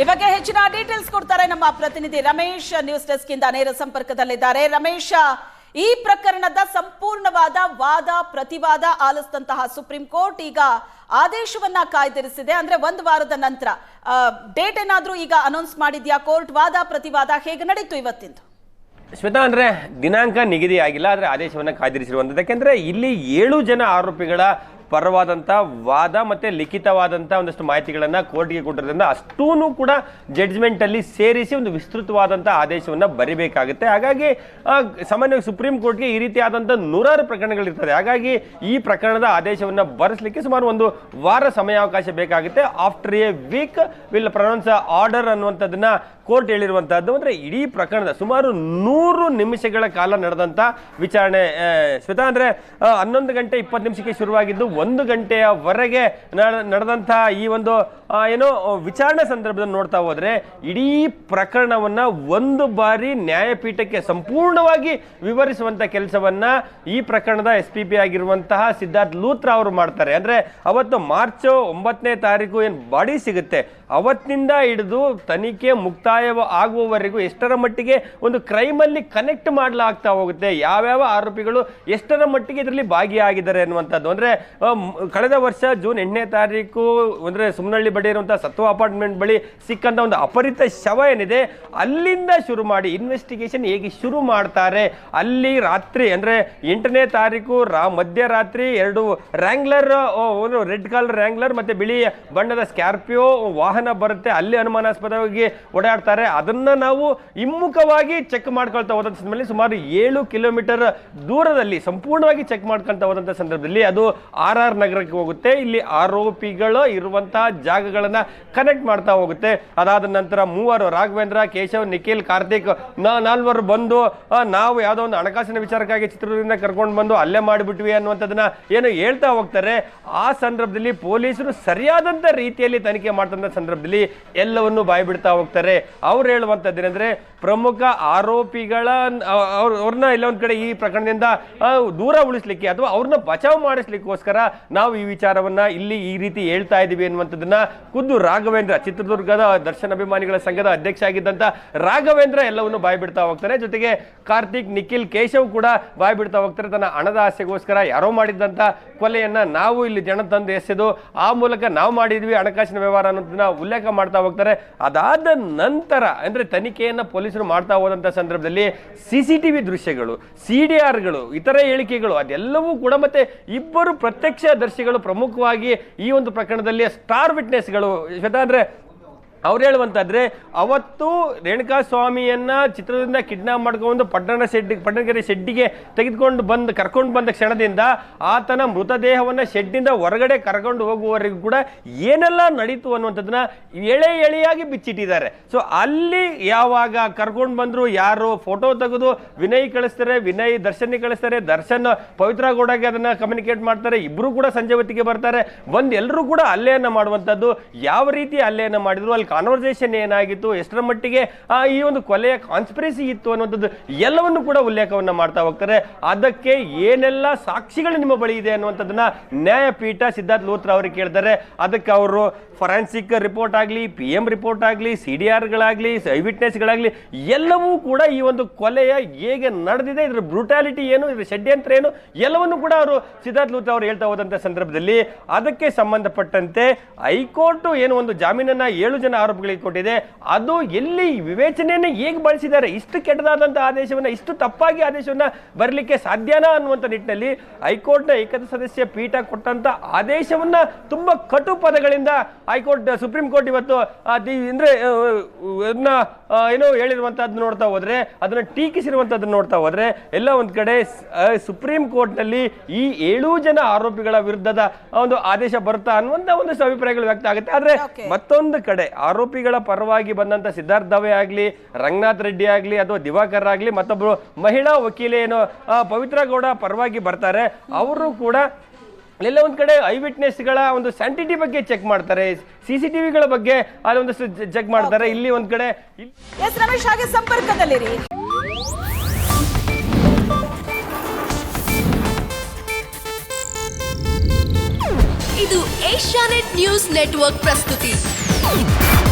ಈ ಬಗ್ಗೆ ಹೆಚ್ಚಿನ ಡೀಟೇಲ್ಸ್ ಕೊಡ್ತಾರೆ ನಮ್ಮ ಪ್ರತಿನಿಧಿ ರಮೇಶ್ ನ್ಯೂಸ್ ಡೆಸ್ಕ್ ಇಂದ ನೇರ ಸಂಪರ್ಕದಲ್ಲಿದ್ದಾರೆ. ರಮೇಶ್, ಈ ಪ್ರಕರಣದ ಸಂಪೂರ್ಣವಾದ ವಾದ, ಪ್ರತಿವಾದ ಆಲಿಸಿದಂತಹ ಸುಪ್ರೀಂ ಕೋರ್ಟ್ ಈಗ ಆದೇಶವನ್ನ ಕಾಯ್ದಿರಿಸಿದೆ. ಅಂದ್ರೆ ಒಂದು ವಾರದ ನಂತರ ಡೇಟ್ ಏನಾದ್ರೂ ಈಗ ಅನೌನ್ಸ್ ಮಾಡಿದ್ಯಾ ಕೋರ್ಟ್ ವಾದ, ಪ್ರತಿವಾದ ಹೇಗೆ ನಡೀತು ಇವತ್ತಿಂದು? ಶ್ವೇತಾ, ಅಂದ್ರೆ ದಿನಾಂಕ ನಿಗದಿಯಾಗಿಲ್ಲ, ಆದ್ರೆ ಆದೇಶವನ್ನ ಕಾಯ್ದಿರಿಸಿರುವಂಥದ್ದು ಯಾಕೆಂದ್ರೆ ಇಲ್ಲಿ ಏಳು ಜನ ಆರೋಪಿಗಳ ಪರವಾದಂಥ ವಾದ ಮತ್ತೆ ಲಿಖಿತವಾದಂಥ ಒಂದಷ್ಟು ಮಾಹಿತಿಗಳನ್ನು ಕೋರ್ಟ್ಗೆ ಕೊಟ್ಟಿರೋದ್ರಿಂದ ಅಷ್ಟೂ ಕೂಡ ಜಡ್ಜ್ಮೆಂಟ್ ಅಲ್ಲಿ ಸೇರಿಸಿ ಒಂದು ವಿಸ್ತೃತವಾದಂಥ ಆದೇಶವನ್ನ ಬರಿಬೇಕಾಗುತ್ತೆ. ಹಾಗಾಗಿ ಸಾಮಾನ್ಯವಾಗಿ ಸುಪ್ರೀಂ ಕೋರ್ಟ್ಗೆ ಈ ರೀತಿಯಾದಂಥ ನೂರಾರು ಪ್ರಕರಣಗಳಿರ್ತದೆ ಹಾಗಾಗಿ ಈ ಪ್ರಕರಣದ ಆದೇಶವನ್ನ ಬರೆಸಲಿಕ್ಕೆ ಸುಮಾರು ಒಂದು ವಾರ ಸಮಯಾವಕಾಶ ಬೇಕಾಗುತ್ತೆ. After a week will pronounce order ಅನ್ನುವಂಥದ್ದನ್ನ ಕೋರ್ಟ್ ಹೇಳಿರುವಂತಹದ್ದು. ಅಂದರೆ ಇಡೀ ಪ್ರಕರಣದ ಸುಮಾರು ನೂರು ನಿಮಿಷಗಳ ಕಾಲ ನಡೆದಂತ ವಿಚಾರಣೆ ಶ್ವೇತಾ, ಅಂದ್ರೆ ಹನ್ನೊಂದು ಗಂಟೆ ಇಪ್ಪತ್ತು ನಿಮಿಷಕ್ಕೆ ಶುರುವಾಗಿದ್ದು ಒಂದು ಗಂಟೆಯವರೆಗೆ ನಡೆದಂತಹ ನಡೆದಂತ ಈ ಒಂದು ಏನೋ ವಿಚಾರಣೆ ಸಂದರ್ಭದಲ್ಲಿ ನೋಡ್ತಾ ಹೋದ್ರೆ ಇಡೀ ಪ್ರಕರಣವನ್ನ ಒಂದು ಬಾರಿ ನ್ಯಾಯಪೀಠಕ್ಕೆ ಸಂಪೂರ್ಣವಾಗಿ ವಿವರಿಸುವಂತ ಕೆಲಸವನ್ನ ಈ ಪ್ರಕರಣದ ಎಸ್ ಪಿ ಪಿ ಆಗಿರುವಂತಹ ಸಿದ್ಧಾರ್ಥ್ ಲೂತ್ರ ಅವರು ಮಾಡ್ತಾರೆ. ಅಂದ್ರೆ ಅವತ್ತು ಮಾರ್ಚ್ ಒಂಬತ್ತನೇ ತಾರೀಕು ಏನು ಬಾಡಿ ಸಿಗುತ್ತೆ. ಅವತ್ತಿನಿಂದ ಹಿಡಿದು ತನಿಖೆ ಮುಕ್ತಾಯ ಆಗುವವರೆಗೂ ಎಷ್ಟರ ಮಟ್ಟಿಗೆ ಒಂದು ಕ್ರೈಮ್ ಅಲ್ಲಿ ಕನೆಕ್ಟ್ ಮಾಡಲಾಗ್ತಾ ಹೋಗುತ್ತೆ. ಯಾವ್ಯಾವ ಆರೋಪಿಗಳು ಎಷ್ಟರ ಮಟ್ಟಿಗೆ ಇದರಲ್ಲಿ ಭಾಗಿಯಾಗಿದ್ದಾರೆ ಅನ್ನುವಂಥದ್ದು. ಅಂದ್ರೆ ಕಳೆದ ವರ್ಷ ಜೂನ್ ಎಂಟನೇ ತಾರೀಕು, ಅಂದ್ರೆ ಸುಮ್ನಹಳ್ಳಿ ಬಳಿ ಇರುವಂತಹ ಸತ್ವ ಅಪಾರ್ಟ್ಮೆಂಟ್ ಬಳಿ ಸಿಕ್ಕಂತ ಒಂದು ಅಪರಿತ ಶವ ಏನಿದೆ, ಅಲ್ಲಿಂದ ಶುರು ಮಾಡಿ ಇನ್ವೆಸ್ಟಿಗೇಷನ್ ಹೇಗೆ ಶುರು ಮಾಡ್ತಾರೆ, ಅಲ್ಲಿ ರಾತ್ರಿ ಅಂದ್ರೆ ಎಂಟನೇ ತಾರೀಕು ರಾ, ಮಧ್ಯರಾತ್ರಿ ಎರಡು ರ್ಯಾಂಗ್ಲರ್ ರೆಡ್ ಕಲರ್ ರ್ಯಾಂಗ್ಲರ್ ಮತ್ತೆ ಬಿಳಿ ಬಣ್ಣದ ಸ್ಕಾರ್ಪಿಯೋ ವಾಹನ ಬರುತ್ತೆ, ಅಲ್ಲಿ ಅನುಮಾನಾಸ್ಪದವಾಗಿ ಓಡಾಡ್ತಾರೆ. ಅದನ್ನ ನಾವು ಹಿಮ್ಮುಖವಾಗಿ ಚೆಕ್ ಮಾಡ್ಕೊಳ್ತಾ ಹೋದಂತ ಸಂದರ್ಭದಲ್ಲಿ ಸುಮಾರು ಏಳು ಕಿಲೋಮೀಟರ್ ದೂರದಲ್ಲಿ ಸಂಪೂರ್ಣವಾಗಿ ಚೆಕ್ ಮಾಡ್ಕೊಳ್ತಾ ಹೋದಂತ ಸಂದರ್ಭದಲ್ಲಿ ಅದು ಆರ್ ಆರ್ ನಗರಕ್ಕೆ ಹೋಗುತ್ತೆ. ಇಲ್ಲಿ ಆರೋಪಿಗಳು ಇರುವಂತಹ ಜಾಗಗಳನ್ನ ಕನೆಕ್ಟ್ ಮಾಡ್ತಾ ಹೋಗುತ್ತೆ. ಅದಾದ ನಂತರ ಮೂವರು ರಾಘವೇಂದ್ರ, ಕೇಶವ್, ನಿಖಿಲ್, ಕಾರ್ತಿಕ್ ನಾಲ್ವರು ಬಂದು ನಾವು ಯಾವುದೋ ಒಂದು ಹಣಕಾಸಿನ ವಿಚಾರಕ್ಕಾಗಿ ಚಿತ್ರದುರ್ಗದಿಂದ ಕರ್ಕೊಂಡು ಬಂದು ಅಲ್ಲೇ ಮಾಡಿಬಿಟ್ವಿ ಅನ್ನುವಂಥದ್ದನ್ನ ಏನು ಹೇಳ್ತಾ ಹೋಗ್ತಾರೆ. ಆ ಸಂದರ್ಭದಲ್ಲಿ ಪೊಲೀಸರು ಸರಿಯಾದಂತ ರೀತಿಯಲ್ಲಿ ತನಿಖೆ ಮಾಡ್ತಂತ ಸಂದರ್ಭದಲ್ಲಿ ಎಲ್ಲವನ್ನು ಬಾಯಿ ಬಿಡ್ತಾ ಹೋಗ್ತಾರೆ. ಅವ್ರು ಹೇಳುವಂಥದ್ದೇನೆಂದ್ರೆ ಪ್ರಮುಖ ಆರೋಪಿಗಳ ಅವ್ರನ್ನ ಎಲ್ಲ ಒಂದ್ ಕಡೆ ಈ ಪ್ರಕರಣದಿಂದ ದೂರ ಉಳಿಸ್ಲಿಕ್ಕೆ ಅಥವಾ ಅವ್ರನ್ನ ಬಚಾವ್ ಮಾಡಿಸ್ಲಿಕ್ಕೋಸ್ಕರ ನಾವು ಈ ವಿಚಾರವನ್ನ ಇಲ್ಲಿ ಈ ರೀತಿ ಹೇಳ್ತಾ ಇದ್ದೀವಿ ಅನ್ನುವಂಥದ್ದನ್ನ ಖುದ್ದು ರಾಘವೇಂದ್ರ, ಚಿತ್ರದುರ್ಗದ ದರ್ಶನ ಅಭಿಮಾನಿಗಳ ಸಂಘದ ಅಧ್ಯಕ್ಷ ಆಗಿದ್ದಂತ ರಾಘವೇಂದ್ರ ಎಲ್ಲವನ್ನು ಬಾಯಿ ಬಿಡ್ತಾ ಹೋಗ್ತಾರೆ. ಜೊತೆಗೆ ಕಾರ್ತಿಕ್, ನಿಖಿಲ್, ಕೇಶವ್ ಕೂಡ ಬಾಯಿ ಬಿಡ್ತಾ ಹೋಗ್ತಾರೆ. ತನ್ನ ಹಣದ ಆಸೆಗೋಸ್ಕರ ಯಾರೋ ಮಾಡಿದಂತ ಕೊಲೆಯನ್ನ ನಾವು ಇಲ್ಲಿ ಜನ ತಂದು ಎಸೆದು, ಆ ಮೂಲಕ ನಾವು ಮಾಡಿದ್ವಿ, ಹಣಕಾಸಿನ ವ್ಯವಹಾರ ಅನ್ನೋದನ್ನ ಉಲ್ಲೇಖ ಮಾಡ್ತಾ ಹೋಗ್ತಾರೆ. ಅದಾದ ನಂತರ, ಅಂದ್ರೆ ತನಿಖೆಯನ್ನ ಪೊಲೀಸರು ಮಾಡ್ತಾ ಹೋದಂತ ಸಂದರ್ಭದಲ್ಲಿ ಸಿ ದೃಶ್ಯಗಳು, ಸಿ ಡಿ ಆರ್ಗಳು, ಇತರೆ ಹೇಳಿಕೆಗಳು, ಅದೆಲ್ಲವೂ ಕೂಡ ಮತ್ತೆ ಇಬ್ಬರು ಪ್ರತ್ಯಕ್ಷದರ್ಶಿಗಳು ಪ್ರಮುಖವಾಗಿ ಈ ಒಂದು ಪ್ರಕರಣದಲ್ಲಿ ಸ್ಟಾರ್ ವಿಟ್ನೆಸ್ಗಳು ಶ್ವೇತಾ ಅಂದ್ರೆ ಅವ್ರು ಹೇಳುವಂತಾದ್ರೆ, ಅವತ್ತು ರೇಣುಕಾ ಸ್ವಾಮಿಯನ್ನ ಚಿತ್ರದಿಂದ ಕಿಡ್ನಾಪ್ ಮಾಡ್ಕೊಂಡು ಪಟ್ಟಣ ಶೆಡ್, ಪಟ್ಟಣಗೆರೆ ಶೆಡ್ಡಿಗೆ ತೆಗೆದುಕೊಂಡು ಬಂದು, ಕರ್ಕೊಂಡು ಬಂದ ಕ್ಷಣದಿಂದ ಆತನ ಮೃತದೇಹವನ್ನು ಶೆಡ್ಡಿಂದ ಹೊರಗಡೆ ಕರ್ಕೊಂಡು ಹೋಗುವವರೆಗೂ ಕೂಡ ಏನೆಲ್ಲ ನಡೀತು ಅನ್ನುವಂಥದ್ದನ್ನ ಎಳೆ ಎಳೆಯಾಗಿ ಬಿಚ್ಚಿಟ್ಟಿದ್ದಾರೆ. ಸೊ ಅಲ್ಲಿ ಯಾವಾಗ ಕರ್ಕೊಂಡು ಬಂದ್ರು, ಯಾರು ಫೋಟೋ ತೆಗೆದು ವಿನಯ್ ಕಳಿಸ್ತಾರೆ, ವಿನಯ್ ದರ್ಶನ್ ಕಳಿಸ್ತಾರೆ, ದರ್ಶನ್ ಪವಿತ್ರ ಗೌಡಗೆ ಅದನ್ನ ಕಮ್ಯುನಿಕೇಟ್ ಮಾಡ್ತಾರೆ, ಇಬ್ರು ಕೂಡ ಸಂಜೆ ಹೊತ್ತಿಗೆ ಬರ್ತಾರೆ. ಬಂದು ಎಲ್ಲರೂ ಕೂಡ ಅಲ್ಲೇನ ಮಾಡುವಂಥದ್ದು, ಯಾವ ರೀತಿ ಅಲ್ಲೇನ ಮಾಡಿದ್ರು, ಅಲ್ಲಿ ಕಾನ್ವರ್ಸೇಷನ್ ಏನಾಗಿತ್ತು? ಎಷ್ಟರ ಮಟ್ಟಿಗೆ ಈ ಒಂದು ಕೊಲೆಯ ಕಾನ್ಸ್ಪಿರಸಿ ಇತ್ತು ಅನ್ನುವಂಥದ್ದು ಎಲ್ಲವನ್ನು ಕೂಡ ಉಲ್ಲೇಖವನ್ನ ಮಾಡ್ತಾ ಹೋಗ್ತಾರೆ. ಅದಕ್ಕೆ ಏನೆಲ್ಲ ಸಾಕ್ಷಿಗಳು ನಿಮ್ಮ ಬಳಿ ಇದೆ ಅನ್ನುವಂಥದ್ದನ್ನ ನ್ಯಾಯಪೀಠ ಸಿದ್ಧಾರ್ಥ್ ಲೋತ್ರ ಅವರು ಕೇಳ್ತಾರೆ. ಅದಕ್ಕೆ ಅವರು ಫೊರೆನ್ಸಿಕ್ ರಿಪೋರ್ಟ್ ಆಗಲಿ ಪಿ ಎಂ ರಿಪೋರ್ಟ್ ಆಗಲಿ ಸಿ ಡಿ ಆರ್ಗಳಾಗಲಿ ವಿಟ್ನೆಸ್ಗಳಾಗಲಿ ಎಲ್ಲವೂ ಕೂಡ ಈ ಒಂದು ಕೊಲೆಯ ಹೇಗೆ ನಡೆದಿದೆ, ಇದ್ರ ಬ್ರೂಟಾಲಿಟಿ ಏನು, ಇದರ ಷಡ್ಯಂತ್ರ ಏನು, ಎಲ್ಲವನ್ನು ಕೂಡ ಅವರು ಸಿದ್ಧಾರ್ಥ್ ಲೋತ್ರ ಅವರು ಹೇಳ್ತಾ ಹೋದಂಥ ಸಂದರ್ಭದಲ್ಲಿ ಅದಕ್ಕೆ ಸಂಬಂಧಪಟ್ಟಂತೆ ಹೈಕೋರ್ಟ್ ಏನು ಒಂದು ಜಾಮೀನನ್ನ ಏಳು ಜನ ಆರೋಪಿಗಳಿಗೆ ಕೊಟ್ಟಿದೆ. ಅದು ಎಲ್ಲಿ ವಿವೇಚನೆಯನ್ನು ಹೇಗೆ ಬಳಸಿದ್ದಾರೆ? ಇಷ್ಟು ಕೆಟ್ಟದಾದಂಥ ಆದೇಶವನ್ನ ಇಷ್ಟು ತಪ್ಪಾಗಿ ಆದೇಶವನ್ನ ಬರಲಿಕ್ಕೆ ಸಾಧ್ಯನಾ ಅನ್ನುವಂಥ ನಿಟ್ಟಿನಲ್ಲಿ ಹೈಕೋರ್ಟ್ನ ಏಕದ ಸದಸ್ಯ ಪೀಠ ಕೊಟ್ಟಂತ ಆದೇಶವನ್ನ ತುಂಬಾ ಕಟು ಪದಗಳಿಂದ ಹೈಕೋರ್ಟ್ ಸುಪ್ರೀಂ ಕೋರ್ಟ್ ಇವತ್ತು ಅಂದರೆ ಏನೋ ಹೇಳಿರುವಂಥದ್ದು ನೋಡ್ತಾ ಹೋದರೆ ಅದನ್ನ ಟೀಕಿಸಿರುವಂಥದ್ದನ್ನು ನೋಡ್ತಾ ಹೋದರೆ ಎಲ್ಲ ಒಂದು ಕಡೆ ಸುಪ್ರೀಂ ಕೋರ್ಟ್ನಲ್ಲಿ ಈ ಏಳು ಜನ ಆರೋಪಿಗಳ ವಿರುದ್ಧದ ಒಂದು ಆದೇಶ ಬರುತ್ತಾ ಅನ್ನುವಂಥ ಒಂದು ಅಭಿಪ್ರಾಯಗಳು ವ್ಯಕ್ತ ಆಗುತ್ತೆ. ಆದ್ರೆ. ಮತ್ತೊಂದು ಕಡೆ ಆರೋಪಿಗಳ ಪರವಾಗಿ ಬಂದಂತ ಸಿದ್ಧಾರ್ಥ ದವೆ ಆಗ್ಲಿ ರಂಗನಾಥ್ ರೆಡ್ಡಿ ಆಗಲಿ ಅಥವಾ ದಿವಾಕರ್ ಆಗಲಿ ಮತ್ತೊಬ್ರು ಮಹಿಳಾ ವಕೀಲೆ ಏನು ಪವಿತ್ರ ಗೌಡ ಪರವಾಗಿ ಬರ್ತಾರೆ. ಅವರು ಕೂಡ ಎಲ್ಲ ಒಂದು ಕಡೆ ಐ ವಿಟ್ನೆಸ್ಗಳ ಒಂದು ಸ್ಯಾಂಟಿಟಿ ಬಗ್ಗೆ ಚೆಕ್ ಮಾಡ್ತಾರೆ. ಸಿ ಸಿ ಟಿವಿಗಳ ಬಗ್ಗೆ ಅದೊಂದಷ್ಟು ಚೆಕ್ ಮಾಡ್ತಾರೆ. ಇಲ್ಲಿ ಒಂದು ಕಡೆ ಎಸ್ ರಮೇಶ್ ಹಾಗೆ ಸಂಪರ್ಕದಲ್ಲಿರಿ. ಇದು ಏಷ್ಯಾನೆಟ್ ನ್ಯೂಸ್ ನೆಟ್ವರ್ಕ್ ಪ್ರಸ್ತುತಿ. Oh!